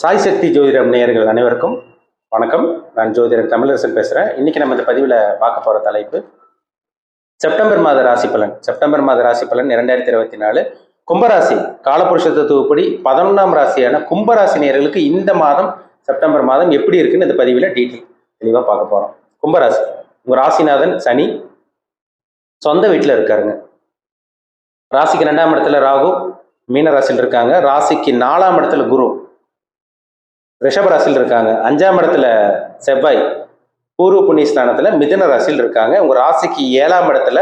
சாய் சக்தி ஜோதிடம் நேயர்கள் அனைவருக்கும் வணக்கம். நான் ஜோதிடர் தமிழரசன் பேசுகிறேன் இன்றைக்கி நம்ம இந்த பதிவில் பார்க்க போகிற தலைப்பு செப்டம்பர் மாத ராசி பலன். செப்டம்பர் மாத ராசி பலன் இரண்டாயிரத்தி இருபத்தி நாலு. கும்பராசி காலபுருஷ தத்துவப்படி பதினொன்றாம் ராசியான கும்பராசி நேயர்களுக்கு இந்த மாதம் செப்டம்பர் மாதம் எப்படி இருக்குன்னு இந்த பதிவில் டீட்டெயில் தெளிவாக பார்க்க போகிறோம் கும்பராசி உங்கள் ராசிநாதன் சனி சொந்த வீட்டில் இருக்காருங்க. ராசிக்கு ரெண்டாம் இடத்துல ராகு மீனராசியில் இருக்காங்க. ராசிக்கு நாலாம் இடத்துல குரு. ரிஷபராசியில் இருக்காங்க. அஞ்சாம் இடத்துல செவ்வாய் பூர்வ புண்ணிய ஸ்தானத்தில் மிதன ராசியில் இருக்காங்க. உங்கள் ராசிக்கு ஏழாம் இடத்துல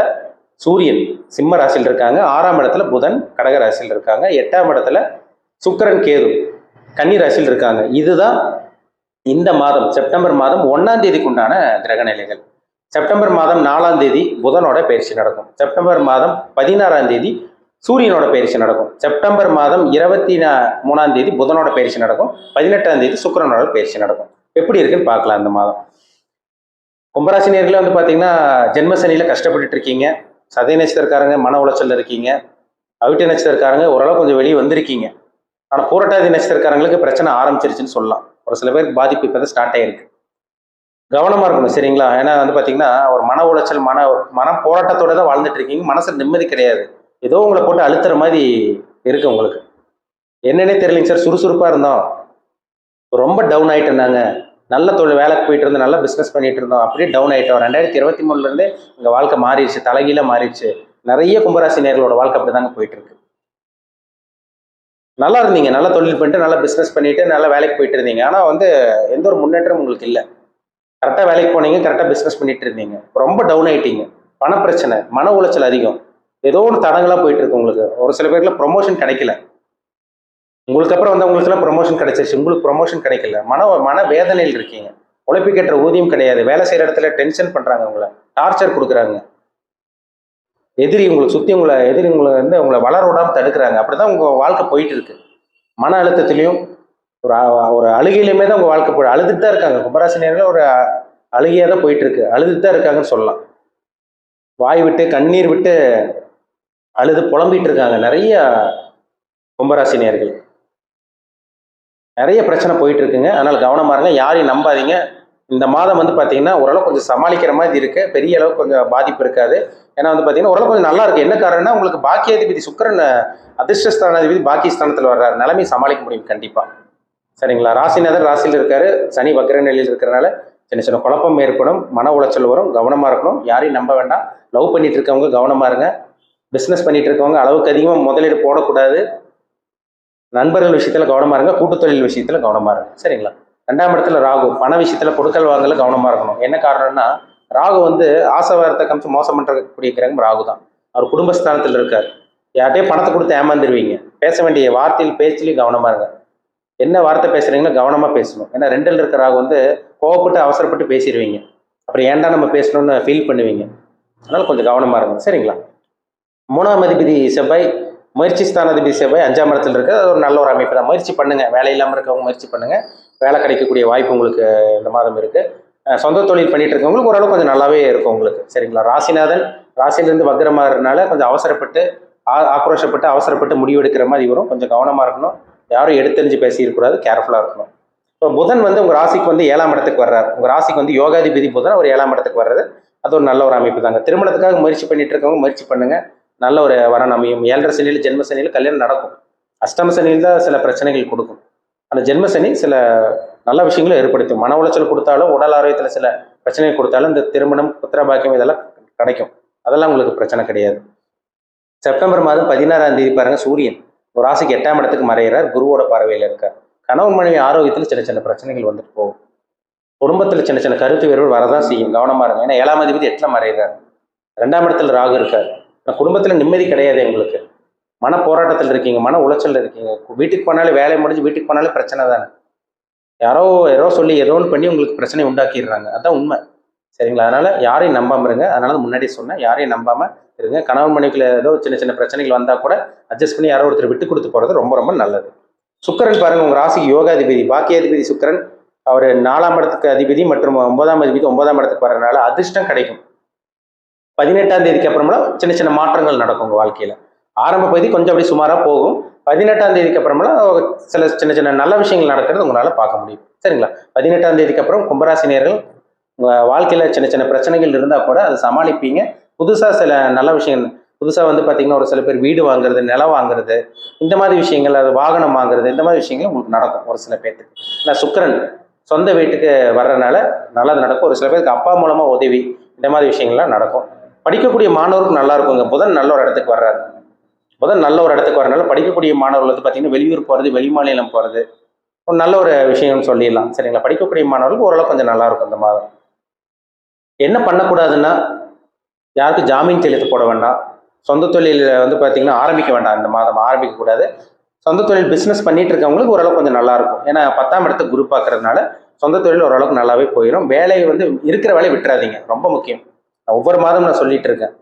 சூரியன் சிம்ம ராசியில் இருக்காங்க. ஆறாம் இடத்துல புதன் கடக ராசியில் இருக்காங்க. எட்டாம் இடத்துல சுக்கிரன் கேது கன்னி ராசியில் இருக்காங்க. இதுதான் இந்த மாதம் செப்டம்பர் மாதம் ஒன்றாம் தேதிக்கு உண்டான கிரக நிலைகள். செப்டம்பர் மாதம் நாலாம் தேதி புதனோட பயிற்சி நடக்கும். செப்டம்பர் மாதம் பதினாறாம் தேதி சூரியனோட பயிற்சி நடக்கும். செப்டம்பர் மாதம் இருபத்தி நா மூணாம் தேதி புதனோட பயிற்சி நடக்கும். பதினெட்டாம் தேதி சுக்கிரனோட பயிற்சி நடக்கும். எப்படி இருக்குன்னு பார்க்கலாம் இந்த மாதம். கும்பராசி நேர்களே வந்து பார்த்தீங்கன்னா ஜென்ம சனியில கஷ்டப்பட்டுட்டு இருக்கீங்க. சதய நட்சத்திரக்காரங்க மன உளைச்சலில் இருக்கீங்க. அவிட்ட நட்சத்திரக்காரங்க ஓரளவு கொஞ்சம் வெளியே வந்திருக்கீங்க. ஆனால் பூரட்டாதி நட்சத்திரக்காரங்களுக்கு பிரச்சனை ஆரம்பிச்சிருச்சுன்னு சொல்லலாம். ஒரு சில பேருக்கு பாதிப்பு இப்போ தான் ஸ்டார்ட் ஆயிருக்கு. கவனமாக இருக்கணும் சரிங்களா? ஏன்னா வந்து பார்த்தீங்கன்னா ஒரு மன உளைச்சல் மன மன போராட்டத்தோட தான் வாழ்ந்துட்டு இருக்கீங்க. மனசு நிம்மதி கிடையாது. ஏதோ உங்களை போட்டு அழுத்துற மாதிரி இருக்கு உங்களுக்கு. என்னன்னே தெரியலைங்க சார் சுறுசுறுப்பாக இருந்தோம். ரொம்ப டவுன் ஆகிட்டு நாங்கள் நல்ல தொழில் வேலைக்கு போயிட்டு இருந்தோம் நல்ல பிஸ்னஸ் பண்ணிட்டு இருந்தோம். அப்படியே டவுன் ஆகிட்டோம் ரெண்டாயிரத்தி இருபத்தி மூணுலேருந்தே எங்கள் வாழ்க்கை மாறிடுச்சு தலைகீழ மாறிடுச்சு. நிறைய கும்பராசி நேர்களோட வாழ்க்கை அப்படி தாங்க போயிட்டு இருக்கு நல்லா இருந்தீங்க நல்ல தொழில் பண்ணிட்டு நல்லா பிஸ்னஸ் பண்ணிட்டு நல்ல வேலைக்கு போயிட்டு இருந்தீங்க. ஆனால் வந்து எந்த ஒரு முன்னேற்றமும் உங்களுக்கு இல்லை. கரெக்டாக வேலைக்கு போனீங்க கரெக்டாக பிஸ்னஸ் பண்ணிட்டு இருந்தீங்க. ரொம்ப டவுன் ஆயிட்டீங்க. பண பிரச்சனை மன உளைச்சல் அதிகம். ஏதோ ஒரு தடங்களாக போயிட்டு இருக்கு உங்களுக்கு. ஒரு சில பேர்ல ப்ரொமோஷன் கிடைக்கல. உங்களுக்கு அப்புறம் வந்தவங்களுக்குலாம் ப்ரொமோஷன் கிடைச்சிருச்சு. உங்களுக்கு ப்ரொமோஷன் கிடைக்கல. மன மன வேதனையில் இருக்கீங்க உழைப்புக்கேற்ற ஊதியம் கிடையாது. வேலை செய்கிற இடத்துல டென்ஷன் பண்ணுறாங்க உங்களை. டார்ச்சர் கொடுக்குறாங்க. எதிரி உங்களை சுற்றி உங்களை எதிரி உங்களை வந்து உங்களை வளர விடாம தடுக்கிறாங்க. அப்படிதான் உங்கள் வாழ்க்கை போயிட்டு இருக்கு. மன அழுத்தத்திலையும் ஒரு ஒரு அழுகையிலுமே தான் உங்கள் வாழ்க்கை போய் அழுதுட்டு தான் இருக்காங்க. கும்பராசி ஒரு அழுகையாக தான் போயிட்டு இருக்கு. அழுதுட்டு தான் இருக்காங்கன்னு சொல்லலாம். வாய் விட்டு கண்ணீர் விட்டு அழுது புலம்பிட்டு இருக்காங்க நிறைய கும்பராசி நேர்கள் நிறைய பிரச்சனை போயிட்டு இருக்குங்க அதனால கவனமா இருங்க. யாரையும் நம்பாதீங்க. இந்த மாதம் வந்து பார்த்தீங்கன்னா ஓரளவு கொஞ்சம் சமாளிக்கிற மாதிரி இருக்கு. பெரிய அளவுக்கு கொஞ்சம் பாதிப்பு இருக்காது. ஏன்னா வந்து பார்த்தீங்கன்னா ஓரளவு கொஞ்சம் நல்லா இருக்கு. என்ன காரணம்னா உங்களுக்கு பாக்கியாதிபதி சுக்கிரன் அதிர்ஷ்டஸ்தானாதிபதி பாக்கி ஸ்தானத்தில் வர்றாரு. நிலைமை சமாளிக்க முடியும் கண்டிப்பா. சரிங்களா? ராசிநாதன் ராசியில் இருக்காரு. சனி வக்ர நிலையில் இருக்கிறனால சின்ன சின்ன குழப்பம் ஏற்படும். மன உளைச்சல் வரும். கவனமா இருக்கணும். யாரையும் நம்ப வேண்டாம். லவ் பண்ணிட்டு இருக்கவங்க கவனமா இருங்க. பிஸ்னஸ் பண்ணிட்டு இருக்கவங்க அளவுக்கு அதிகமாக முதலீடு போடக்கூடாது. நண்பர்கள் விஷயத்தில் கவனமா இருங்க கூட்டு தொழில் கவனமாக இருங்க. சரிங்களா? ரெண்டாம் இடத்துல ராகு பண விஷயத்தில் கொடுக்கல் வாங்கல கவனமாக இருக்கணும். என்ன காரணம்னா ராகு வந்து ஆசை வாரத்தை காமிச்சு மோசம் பண்ணுறக்கூடிய கிரகம் ராகு தான். அவர் குடும்பஸ்தானத்தில் இருக்கார். யார்கிட்டயே பணத்தை கொடுத்து ஏமாந்துருவீங்க. பேச வேண்டிய வார்த்தையில் பேச்சிலையும் கவனமாக இருங்க. என்ன வார்த்தை பேசுறீங்களோ கவனமாக பேசணும். ஏன்னா ரெண்டில் இருக்கிற ராகு வந்து கோவப்பட்டு அவசரப்பட்டு பேசிடுவீங்க. அப்புறம் ஏன்டா நம்ம பேசணும்னு ஃபீல் பண்ணுவீங்க. அதனால் கொஞ்சம் கவனமாக இருங்க. சரிங்களா? மூணாம் அதிபதி செவ்வாய் முயற்சி ஸ்தானாதிபதி செவ்வாய் அஞ்சாம் இடத்துல இருக்கு. அது ஒரு நல்ல ஒரு அமைப்பு தான். முயற்சி பண்ணுங்க. வேலை இல்லாமல் இருக்கவங்க முயற்சி பண்ணுங்க. வேலை கிடைக்கக்கூடிய வாய்ப்பு உங்களுக்கு இந்த மாதம் இருக்கு. சொந்த தொழில் பண்ணிட்டு இருக்கவங்களுக்கு ஓரளவு கொஞ்சம் நல்லாவே இருக்கும் உங்களுக்கு. சரிங்களா? ராசிநாதன் ராசியிலிருந்து வக்ரமாகறதுனால கொஞ்சம் அவசரப்பட்டு ஆ- ஆக்ரோஷப்பட்டு அவசரப்பட்டு முடிவு எடுக்கிற மாதிரி வரும். கொஞ்சம் கவனமாக இருக்கணும். யாரும் எடுத்தெறிஞ்சு பேசிடக்கூடாது கேர்ஃபுல்லாக இருக்கணும். இப்போ புதன் வந்து உங்கள் ராசிக்கு வந்து ஏழாம் இடத்துக்கு வர்றார். உங்கள் ராசிக்கு வந்து யோகாதிபதி புதன் ஒரு ஏழாம் இடத்துக்கு வர்றது. அது ஒரு நல்ல ஒரு அமைப்பு தாங்க. திருமணத்துக்காக முயற்சி பண்ணிட்டு இருக்கவங்க முயற்சி பண்ணுங்கள் நல்ல ஒரு வரன் அமையும். ஏழரை சனியில் ஜென்ம சனியில் கல்யாணம் நடக்கும். அஷ்டம சனியில் தான் சில பிரச்சனைகள் கொடுக்கும். அந்த ஜென்ம சனி சில நல்ல விஷயங்களை ஏற்படுத்தும். மன உளைச்சல் கொடுத்தாலும் உடல் ஆரோக்கியத்தில் சில பிரச்சனைகள் கொடுத்தாலும் இந்த திருமணம் புத்திர பாக்கியம் இதெல்லாம் கிடைக்கும். அதெல்லாம் உங்களுக்கு பிரச்சனை கிடையாது. செப்டம்பர் மாதம் பதினாறாம் தேதி பாருங்க சூரியன். ஒரு ராசிக்கு எட்டாம் இடத்துக்கு மறைகிறார் குருவோட பார்வையில் இருக்கார். கணவன் மனைவி ஆரோக்கியத்தில் சின்ன சின்ன பிரச்சனைகள் வந்துட்டு போகும். குடும்பத்தில் சின்ன சின்ன கருத்து வேறுபாடு வரதான் செய்யும். கவனமாக இருங்க. ஏன்னா ஏழாம் அதிபதி எட்டில் மறைகிறார் ரெண்டாம் இடத்துல ராகு இருக்கார். குடும்பத்தில் நிம்மதி கிடையாது உங்களுக்கு மன போராட்டத்தில் இருக்கீங்க மன உளைச்சல் இருக்கீங்க. வீட்டுக்கு போனாலே வேலை முடிஞ்சு வீட்டுக்கு போனாலே பிரச்சனை தானே. யாரோ யாரோ சொல்லி ஏதோ ஒன்று பண்ணி உங்களுக்கு பிரச்சனை உண்டாக்கிடுறாங்க. அதுதான் உண்மை. சரிங்களா? அதனால் யாரையும் நம்பாமல் இருங்க. அதனால முன்னாடி சொன்னேன். யாரையும் நம்பாமல் இருங்க. கணவன் மனைவிக்குள்ள ஏதோ சின்ன சின்ன பிரச்சனைகள் வந்தால் கூட அட்ஜஸ்ட் பண்ணி யாரோ ஒருத்தர் விட்டு கொடுத்து போகிறது ரொம்ப ரொம்ப நல்லது. சுக்கிரன் பாருங்கள் உங்கள் ராசிக்கு யோகாதிபதி பாக்கியாதிபதி சுக்கிரன். அவர் நாலாம் இடத்துக்கு அதிபதி மற்றும் ஒன்பதாம் அதிபதி ஒன்பதாம் இடத்துக்கு வரனால அதிர்ஷ்டம் கிடைக்கும். பதினெட்டாம் தேதிக்கு அப்புறமெல்லாம் சின்ன சின்ன மாற்றங்கள் நடக்கும் உங்கள் வாழ்க்கையில். ஆரம்ப பகுதி கொஞ்சம் அப்படி சுமாராக போகும். பதினெட்டாம் தேதிக்கு அப்புறமெல்லாம் சில சின்ன சின்ன நல்ல விஷயங்கள் நடக்கிறது உங்களால் பார்க்க முடியும். சரிங்களா? பதினெட்டாம் தேதிக்கு அப்புறம் கும்பராசினியர்கள் உங்கள் வாழ்க்கையில் சின்ன சின்ன பிரச்சனைகள் இருந்தால் கூட அதை சமாளிப்பீங்க. புதுசாக சில நல்ல விஷயங்கள் புதுசாக வந்து பார்த்தீங்கன்னா ஒரு சில பேர் வீடு வாங்குறது நிலம் வாங்குறது இந்த மாதிரி விஷயங்கள் அது வாகனம் வாங்குறது இந்த மாதிரி விஷயங்கள் உங்களுக்கு நடக்கும் ஒரு சில பேர்த்துக்கு. நான் சுக்கரன் சொந்த வீட்டுக்கு வர்றதுனால நல்லது நடக்கும். ஒரு சில பேருக்கு அப்பா மூலமாக உதவி இந்த மாதிரி விஷயங்கள்லாம் நடக்கும். படிக்கக்கூடிய மாணவருக்கு நல்லா இருக்குங்க புதன் நல்ல ஒரு இடத்துக்கு வர்றாரு. புதன் நல்ல ஒரு இடத்துக்கு வரனால படிக்கக்கூடிய மாணவர்கள் வந்து பார்த்தீங்கன்னா வெளியூர் போகிறது வெளிமாநிலம் போகிறது ஒரு நல்ல ஒரு விஷயம்னு சொல்லிடலாம். சரிங்களா? படிக்கக்கூடிய மாணவர்களுக்கு ஓரளவு கொஞ்சம் நல்லா இருக்கும் இந்த மாதம் என்ன பண்ணக்கூடாதுன்னா யாருக்கும் ஜாமீன் கையெழுத்து போட வேண்டாம். சொந்த தொழில் வந்து பார்த்தீங்கன்னா ஆரம்பிக்க வேண்டாம். இந்த மாதம் ஆரம்பிக்கக்கூடாது. சொந்த தொழில் பிஸ்னஸ் பண்ணிட்டு இருக்கவங்களுக்கு ஓரளவு கொஞ்சம் நல்லா இருக்கும் ஏன்னா பத்தாம் இடத்துக்கு குரூப் பார்க்கறதுனால சொந்த தொழில் ஓரளவுக்கு நல்லாவே போயிடும் வேலையை வந்து இருக்கிற வேலையை விட்டுறாதீங்க. ரொம்ப முக்கியம். ஒவ்வொரு மாதம் நான் சொல்லிட்டு இருக்கேன்.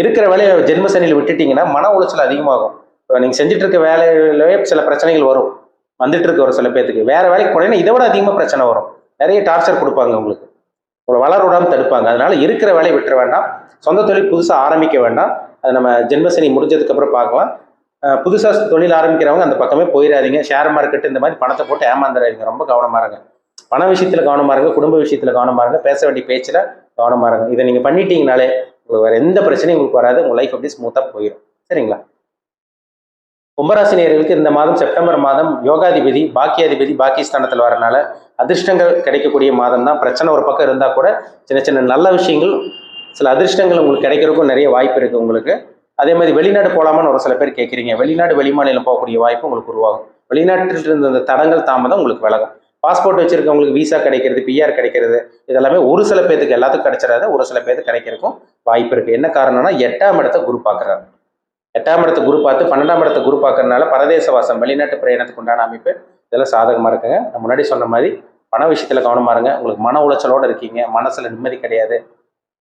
இருக்கிற வேலையை ஜென்ம சனியில் விட்டுட்டீங்கன்னா மன உளைச்சல் அதிகமாகும். இப்போ நீங்கள் செஞ்சுட்டு இருக்க வேலையிலவே சில பிரச்சனைகள் வரும். வந்துட்டு இருக்க ஒரு சில பேர்த்துக்கு வேற வேலைக்கு போனீங்கன்னா இதை விட அதிகமாக பிரச்சனை வரும். நிறைய டார்ச்சர் கொடுப்பாங்க உங்களுக்கு. உங்களை வளர விடாமல் தடுப்பாங்க. அதனால இருக்கிற வேலையை விட்டுற வேண்டாம். சொந்த தொழில் புதுசாக ஆரம்பிக்க வேண்டாம். அது நம்ம ஜென்மசனி முடிஞ்சதுக்கப்புறம் பார்க்கலாம். புதுசாக தொழில் ஆரம்பிக்கிறவங்க அந்த பக்கமே போயிடாதீங்க. ஷேர் மார்க்கெட் இந்த மாதிரி பணத்தை போட்டு ஏமாந்துடாதீங்க. ரொம்ப கவனமாக இருங்க. பண விஷயத்தில் கவனமாக இருங்க குடும்ப விஷயத்தில் கவனமாக இருங்க பேச வேண்டிய பேச்சில் கவனமாக இருங்க. இதை நீங்கள் பண்ணிட்டீங்கனாலே உங்களுக்கு வேறு எந்த பிரச்சனையும் உங்களுக்கு வராது உங்கள் லைஃப் அப்படியே ஸ்மூத்தாக போயிடும் சரிங்களா? கும்பராசினியர்களுக்கு இந்த மாதம் செப்டம்பர் மாதம் யோகாதிபதி பாக்கியாதிபதி பாக்கியஸ்தானத்தில் வரனால அதிர்ஷ்டங்கள் கிடைக்கக்கூடிய மாதம் தான் பிரச்சனை ஒரு பக்கம் இருந்தால் கூட சின்ன சின்ன நல்ல விஷயங்கள் சில அதிர்ஷ்டங்கள் உங்களுக்கு கிடைக்கிறதுக்கும் நிறைய வாய்ப்பு இருக்குது உங்களுக்கு. அதே மாதிரி வெளிநாடு போகலாமான்னு ஒரு சில பேர் கேட்குறீங்க வெளிநாடு வெளிமாநிலம் போகக்கூடிய வாய்ப்பு உங்களுக்கு உருவாகும். வெளிநாட்டில் இருந்த அந்த தடங்கள் தாமதம் உங்களுக்கு விலகும். பாஸ்போர்ட் வச்சிருக்கவங்களுக்கு விசா கிடைக்கிறது பிஆர் கிடைக்கிறது இதெல்லாமே ஒரு சில பேத்துக்கு எல்லாத்துக்கும் கிடைச்சிடாது. ஒரு சில பேத்துக்கு கிடைக்கிறதுக்கும் வாய்ப்பு இருக்குது என்ன காரணம்னா எட்டாம் இடத்த குரு பார்க்குறாரு. எட்டாம் இடத்த குரு பார்த்து பன்னெண்டாம் இடத்த குரு பார்க்கறதுனால பரதேச வாசம் வெளிநாட்டு பிரயாணத்துக்கு உண்டான அமைப்பு இதெல்லாம் சாதகமாக இருக்குங்க. நான் முன்னாடி சொன்ன மாதிரி பண விஷயத்தில் கவனமாக இருங்க. உங்களுக்கு மன உளைச்சலோடு இருக்கீங்க. மனசில் நிம்மதி கிடையாது.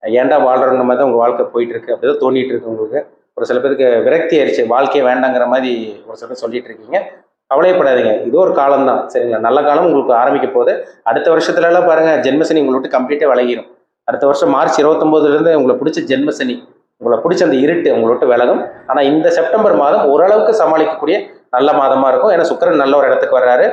ஏன்டா வாழ்கிறவங்க மாதிரி தான் உங்கள் வாழ்க்கை போயிட்டு இருக்கு அப்படிதான் தோண்டிகிட்டு இருக்கு உங்களுக்கு. ஒரு சில பேருக்கு விரக்தி ஆயிடுச்சு. வாழ்க்கையே வேண்டாங்கிற மாதிரி ஒரு சில பேர் சொல்லிட்டு இருக்கீங்க. கவலைப்படாதீங்க. இது ஒரு காலம் தான் சரிங்களா? நல்ல காலம் உங்களுக்கு ஆரம்பிக்க போது அடுத்த வருஷத்துலலாம் பாருங்க ஜென்மசனி உங்களை விட்டு கம்ப்ளீட்டாக விலகிடும் அடுத்த வருஷம் மார்ச் இருபத்தொம்போதுலேருந்து உங்களை பிடிச்ச ஜென்மசனி உங்களை பிடிச்ச அந்த இருட்டு உங்களை விட்டு விலகும். ஆனால் இந்த செப்டம்பர் மாதம் ஓரளவுக்கு சமாளிக்கக்கூடிய நல்ல மாதமாக இருக்கும். ஏன்னா சுக்கிரன் நல்ல ஒரு இடத்துக்கு வர்றாரு.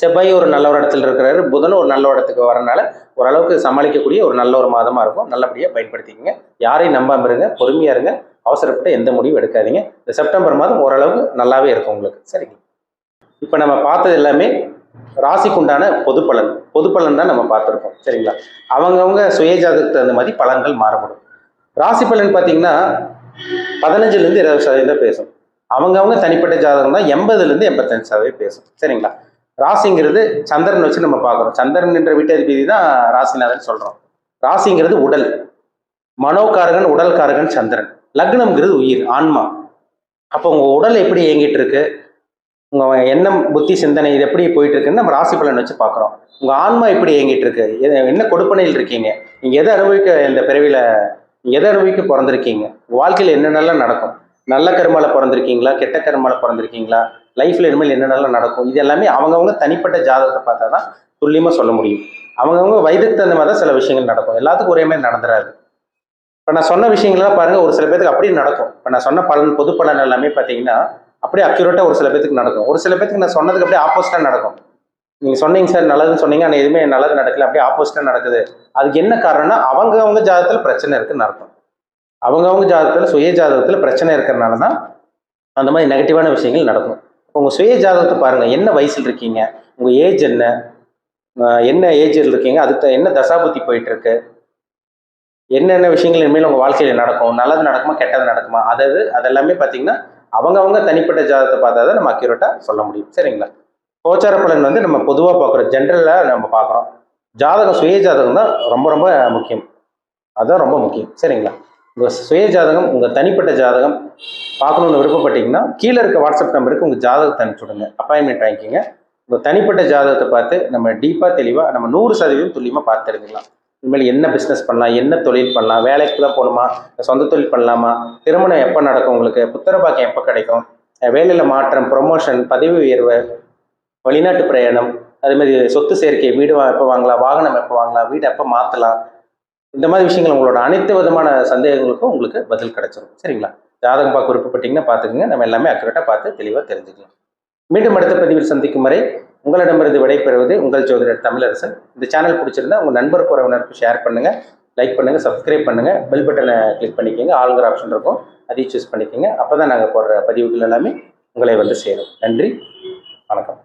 செவ்வாய் ஒரு நல்ல ஒரு இடத்துல இருக்கிறாரு. புதனும் ஒரு நல்ல ஒரு இடத்துக்கு வரனால ஓரளவுக்கு சமாளிக்கக்கூடிய ஒரு நல்ல ஒரு மாதமாக இருக்கும். நல்லபடியாக பயன்படுத்திக்கங்க. யாரையும் நம்பாம இருங்க. பொறுமையாக இருங்க. அவசரப்பட்டு எந்த முடிவும் எடுக்காதீங்க. இந்த செப்டம்பர் மாதம் ஓரளவுக்கு நல்லாவே இருக்கும் உங்களுக்கு. சரிங்க. இப்போ நம்ம பார்த்தது எல்லாமே ராசிக்குண்டான பொது பலன். பொது பலன் தான் நம்ம பார்த்துருக்கோம். சரிங்களா? அவங்கவுங்க சுயஜாதகத்துக்கு தகுந்த மாதிரி பலன்கள் மாறுபடும் ராசி பலன் பார்த்தீங்கன்னா பதினஞ்சுலேருந்து இருபது சதவீதம் பேசும். அவங்கவுங்க தனிப்பட்ட ஜாதகம் தான் எண்பதுலேருந்து எண்பத்தஞ்சு சதவீதம் பேசும். சரிங்களா? ராசிங்கிறது சந்திரன் வச்சு நம்ம பார்க்குறோம். சந்திரன் என்ற வீட்டதிபதி தான் ராசிநாதன் சொல்கிறோம் ராசிங்கிறது உடல். மனோகாரகன் உடல்காரகன் சந்திரன். லக்னம்ங்கிறது உயிர் ஆன்மா. அப்போ உங்கள் உடல் எப்படி இயங்கிட்டு இருக்கு? உங்கள் எண்ணம் புத்தி சிந்தனை இது எப்படி போயிட்டு இருக்குன்னு நம்ம ராசி பலன் வச்சு பார்க்குறோம். உங்கள் ஆன்மா எப்படி இயங்கிட்டு இருக்கு என்ன கொடுப்பனையில் இருக்கீங்க? நீங்கள் எதை அனுபவிக்க இந்த பிறவியில் எதை அனுபவிக்க பிறந்திருக்கீங்க? உங்கள் வாழ்க்கையில் என்னென்னலாம் நடக்கும்? நல்ல கருமால பிறந்திருக்கீங்களா? கெட்ட கருமால பிறந்திருக்கீங்களா? லைஃப்பில் இனிமேல் என்னென்னலாம் நடக்கும்? இது எல்லாமே அவங்கவுங்க தனிப்பட்ட ஜாதகத்தை பார்த்தா தான் துல்லியமாக சொல்ல முடியும். அவங்கவுங்க வயதுக்கு தகுந்த மாதிரி தான் சில விஷயங்கள் நடக்கும். எல்லாத்துக்கும் ஒரே மாதிரி நடந்துடாது இப்போ நான் சொன்ன விஷயங்கள்லாம் பாருங்கள் ஒரு சில பேருக்கு அப்படியே நடக்கும். இப்போ நான் சொன்ன பலன் பொது பலன் எல்லாமே பார்த்தீங்கன்னா அப்படியே அக்யூரேட்டாக ஒரு சில பேத்துக்கு நடக்கும். ஒரு சில பேத்துக்கு நான் சொன்னதுக்கு அப்படியே ஆப்போசிட்டாக நடக்கும். நீங்கள் சொன்னீங்க சார் நல்லதுன்னு சொன்னீங்க. ஆனால் எதுவுமே நல்லது நடக்கல. அப்படியே ஆப்போசிட்டாக நடக்குது. அதுக்கு என்ன காரணம்னா அவங்க அவங்க ஜாதகத்தில் பிரச்சனை இருக்குன்னு அர்த்தம். அவங்கவுங்க ஜாதகத்தில் சுய ஜாதகத்தில் பிரச்சனை இருக்கிறனால தான் அந்த மாதிரி நெகட்டிவான விஷயங்கள் நடக்கும். உங்கள் சுய ஜாதகத்தை பாருங்கள் என்ன வயசில் இருக்கீங்க? உங்கள் ஏஜ் என்ன? என்ன ஏஜில் இருக்கீங்க? அதுக்கு என்ன தசாபுத்தி போயிட்டுருக்கு? என்னென்ன விஷயங்கள் இனிமேல் உங்கள் வாழ்க்கையில் நடக்கும்? நல்லது நடக்குமா? கெட்டது நடக்குமா? அதாவது அதெல்லாமே பார்த்தீங்கன்னா அவங்கவங்க தனிப்பட்ட ஜாதகத்தை பார்த்தா தான் நம்ம அக்யூரேட்டாக சொல்ல முடியும். சரிங்களா? கோச்சார பலன் வந்து நம்ம பொதுவாக பார்க்குறோம் ஜென்ரலாக நம்ம பார்க்குறோம். ஜாதகம் சுய ஜாதகம் தான் ரொம்ப ரொம்ப முக்கியம். அதுதான் ரொம்ப முக்கியம். சரிங்களா? உங்கள் சுய ஜாதகம் உங்கள் தனிப்பட்ட ஜாதகம் பார்க்கணுன்னு விருப்பப்பட்டீங்கன்னா கீழே இருக்க வாட்ஸ்அப் நம்பருக்கு உங்கள் ஜாதகத்தை அனுப்பிச்சுடுங்க அப்பாயின்மெண்ட் வாங்கிக்கிங்க. உங்கள் தனிப்பட்ட ஜாதகத்தை பார்த்து நம்ம டீப்பாக தெளிவாக நம்ம நூறு சதவீதம் துல்லியமாக பார்த்து தெரிஞ்சுக்கலாம். இனிமேல் என்ன பிஸ்னஸ் பண்ணலாம் என்ன தொழில் பண்ணலாம் வேலைக்கு தான் போகணுமா சொந்த தொழில் பண்ணலாமா திருமணம் எப்போ நடக்கும் உங்களுக்கு புத்திர பாக்கியம் எப்போ கிடைக்கும் வேலையில் மாற்றம் ப்ரொமோஷன் பதவி உயர்வு வெளிநாட்டு பிரயாணம் அதேமாதிரி சொத்து சேர்க்கை வீடு வா- எப்போ வாங்கலாம் வாகனம் எப்போ வாங்கலாம் வீடு எப்போ மாற்றலாம் இந்த மாதிரி விஷயங்கள் உங்களோட அனைத்து விதமான சந்தேகங்களுக்கும் உங்களுக்கு பதில் கிடைச்சிரும். சரிங்களா? ஜாதகம் பார்க்க விருப்பப்பட்டீங்கன்னா பார்த்துக்குங்க. நம்ம எல்லாமே அக்குரேட்டாக பார்த்து தெளிவாக தெரிஞ்சுக்கலாம். மீண்டும் அடுத்த பதிவில் சந்திக்கும் வரை உங்களிடமிருந்து விடைபெறுவது உங்கள் ஜோதிடர் தமிழரசன். இந்த சேனல் பிடிச்சிருந்தா உங்கள் நண்பர் உறவினருக்கு ஷேர் பண்ணுங்கள் லைக் பண்ணுங்கள் சப்ஸ்கிரைப் பண்ணுங்கள் பெல் பட்டனை கிளிக் பண்ணிக்கோங்க ஆளுங்கிற ஆப்ஷன் இருக்கும். அதையும் சூஸ் பண்ணிக்கோங்க. அப்போ தான் நாங்கள் போடுற பதிவுகள் எல்லாமே உங்களை வந்து சேரும். நன்றி வணக்கம்.